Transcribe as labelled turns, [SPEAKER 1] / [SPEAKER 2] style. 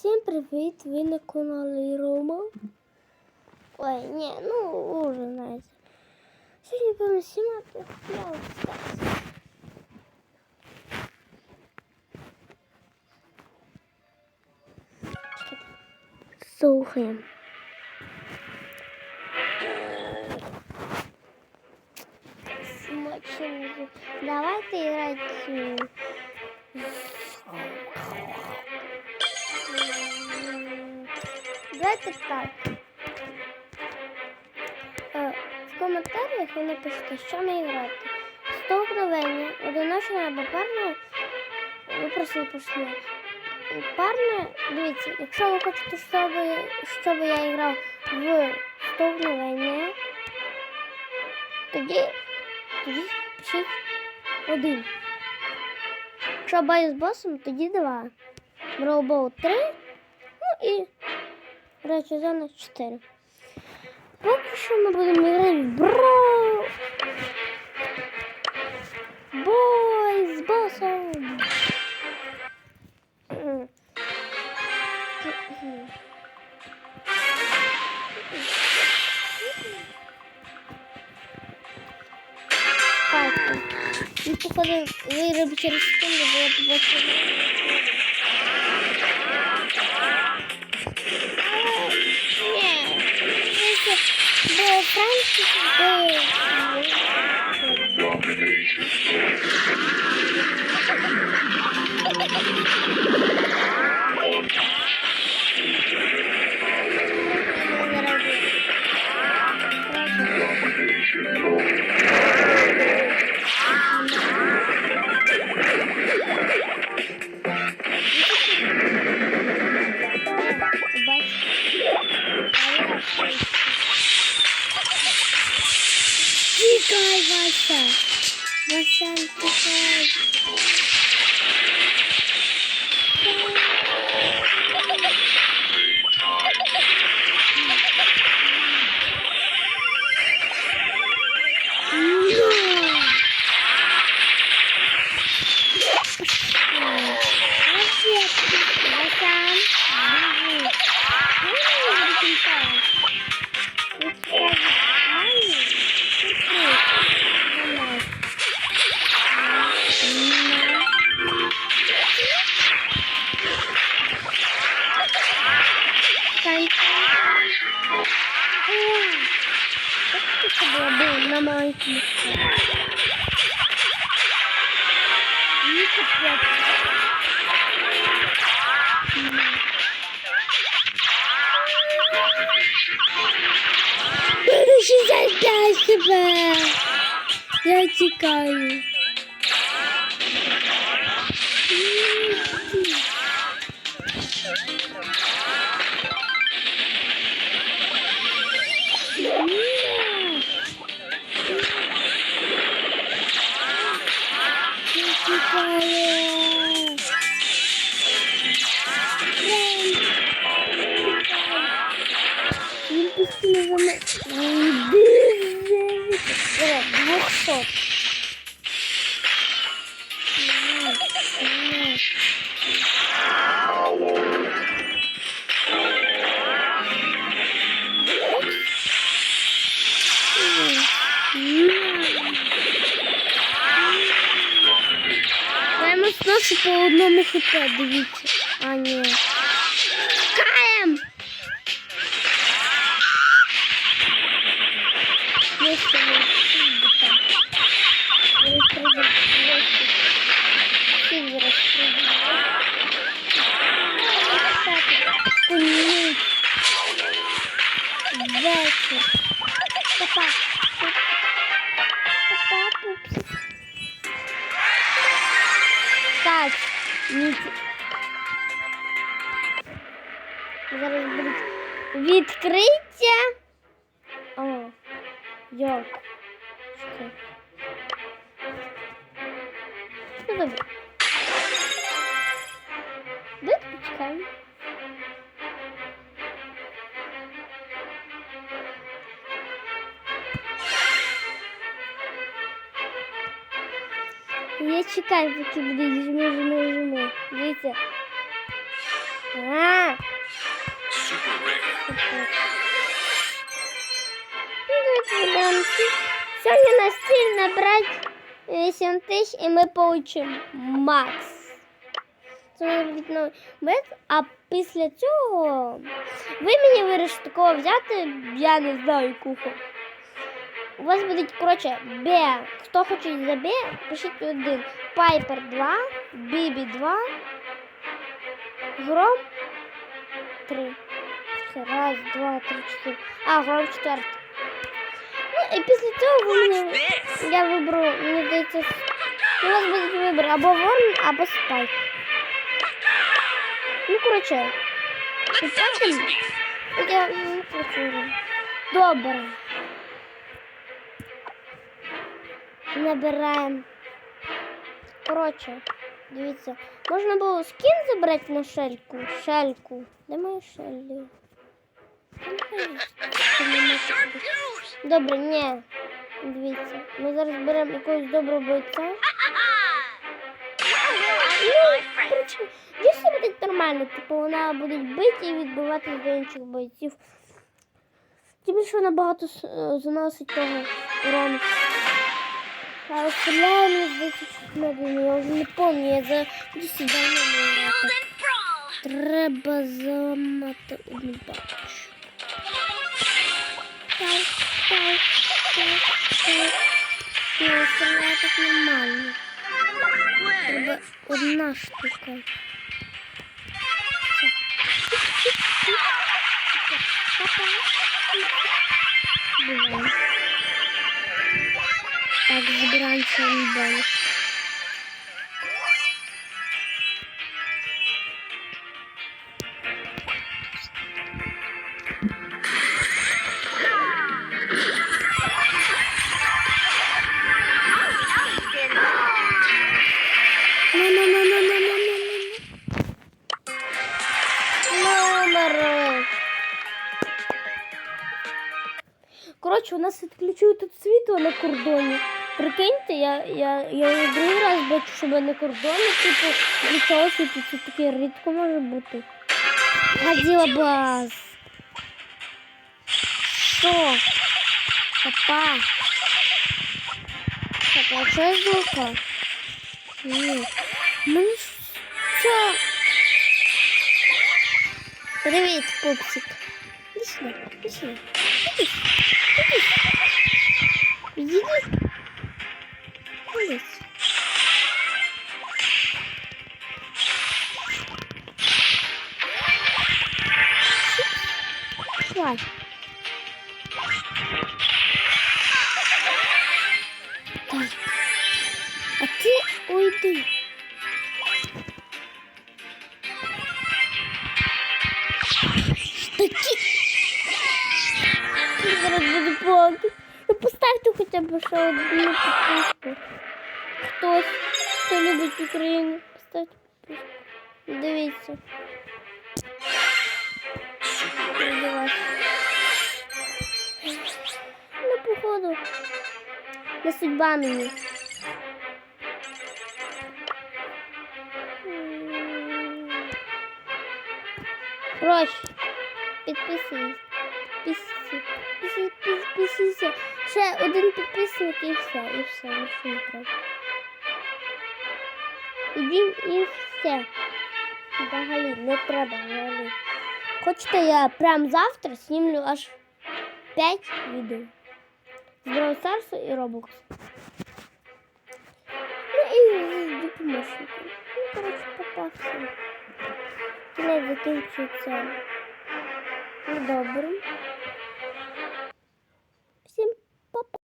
[SPEAKER 1] Всім привіт! Ви на каналі Рома. Ой, ні, ну вже знаєте. Сьогодні будемо знімати Brawl Stars. Слухаємо. Смачно. Давайте играть. Давайте так. Е, В коментарях ви напишете, що ми грати. Стовкновення, одиночне або парне. Ви просто напишете. Парне, дивіться, якщо ви хочете, щоб, щоб я грав в стовкновення, тоді, тоді пишіть один. Якщо бою з босом, тоді два. Броубол три. Ну і речі зона 4. Поки що ми будемо грати в бро. Бой з босом. Ну, походу, вироби через секунду, бо я побачила. Бо Франції, На маленький. Ну, капец. Мене 65 тебе. Давай, двохсот. Ні. Ні. По одному хп, дивіться. А, ні. Так, ні. Зараз будуть відкриття. Йок. Чекай. Ну добре. Давайте почекаємо. Я чекаю, поки буде жми, жми, жми. Дивіться. А,
[SPEAKER 2] Super
[SPEAKER 1] ці. Сьогодні нас ціль набрати 8 тисяч і ми получимо макс. Це а після цього ви мені вирішите кого взяти, я не знаю кухо. У вас буде, коротше, Б. Хто хоче за Б, пишіть один. Пайпер 2, Бібі 2, Гром 3. Все, раз, два, три, чотири. А, Гром четвертий. І після цього мені, я виберу, мені здається, у вас буде вибір або Ворн, або Спайк. Ну, коротше, я ну, коротше, добре. Набираємо. Коротше, дивіться, можна було скін забрати на шельку. Шельку. Де моя шелі? Добре, ні. Дивіться, ми зараз беремо якогось доброго бойця. Ну, дійсно буде нормально. Типу вона буде бити і відбивати до інших бойців. Тим більше вона багато е, заносить того урону. А мне здається, медленно. Я вже не помню, я за 10 давно. Треба замати одну бабочку. Так, так, так, так. Ну, остальное так нормально. Треба одна штука. Все. Папа. Бываем. Так, забираем свой банк. Коротше, у нас відключили тут світло на кордоні. Прикиньте, я, я, я другий раз бачу, щоб на кордоні, типу, включало світло. Це таке рідко може бути. Годила баз. Що? Папа. Папа, що я звука? Ні. Мені це... Привіт, пупсик. Іди сюди, іди Gidin. Gidin. Поставте хоча б ще одну підписку. Хтось, хто любить Україну, поставте підписку. Дивіться. Ну, походу. Не судьба мені. М. Коротше, Підписуйся, підписуйся. Ще один підписник і все, і все, більше не треба. Один і все. Взагалі, не треба взагалі. Хочете, я прям завтра знімлю аж 5 відео. З Brawl Stars і Roblox. Ну і з допоможником. Ну, коротше, попався. Кінець закінчується. Ну,